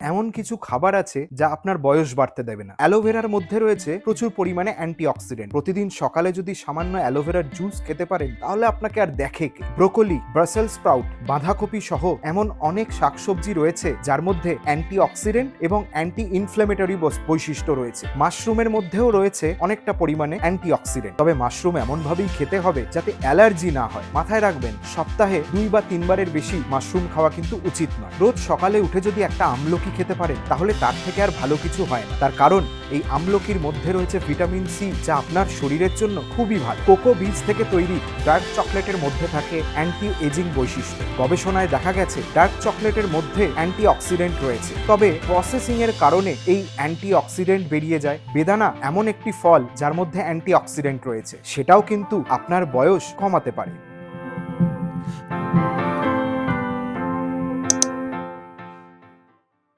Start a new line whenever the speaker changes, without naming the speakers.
এমন কিছু খাবার আছে যা আপনার বয়স বাড়তে দেবে না। অ্যালোভেরার মধ্যে রয়েছে প্রচুর পরিমাণে অ্যান্টিঅক্সিডেন্ট। প্রতিদিন সকালে যদি সামান্য অ্যালোভেরার জুস খেতে পারেন, তাহলে আপনাকে আর দেখে কে? ব্রোকলি ব্রাসেল স্প্রাউট, বাঁধাকপি সহ এমন অনেক শাকসবজি রয়েছে যার মধ্যে অ্যান্টিঅক্সিডেন্ট এবং অ্যান্টি ইনফ্ল্যামেটরি বৈশিষ্ট্য রয়েছে। মাশরুমের মধ্যেও রয়েছে অনেকটা পরিমাণে অ্যান্টিঅক্সিডেন্ট। তবে মাশরুম এমনভাবেই খেতে হবে যাতে অ্যালার্জি না হয়। মাথায় রাখবেন, সপ্তাহে দুই বা তিনবারের বেশি মাশরুম খাওয়া কিন্তু উচিত নয়। রোজ সকালে উঠে যদি একটা আমলকি খেতে পারেন তাহলে তার থেকে আর ভালো কিছু হয় না। তার কারণ, এই আমলকির মধ্যে রয়েছে ভিটামিন সি, যা আপনার শরীরের জন্য খুবই ভালো। কোকো বীজ থেকে তৈরি ডার্ক চকলেটের মধ্যে থাকে অ্যান্টি এজিং বৈশিষ্ট্য। গবেষণায় দেখা গেছে, ডার্ক চকলেটের মধ্যে অ্যান্টি অক্সিডেন্ট রয়েছে। তবে প্রসেসিং এর কারণে এই অ্যান্টি অক্সিডেন্ট বেরিয়ে যায়। বেদানা এমন একটি ফল, যার মধ্যে অ্যান্টি অক্সিডেন্ট রয়েছে। সেটাও কিন্তু আপনার বয়স কমাতে পারে।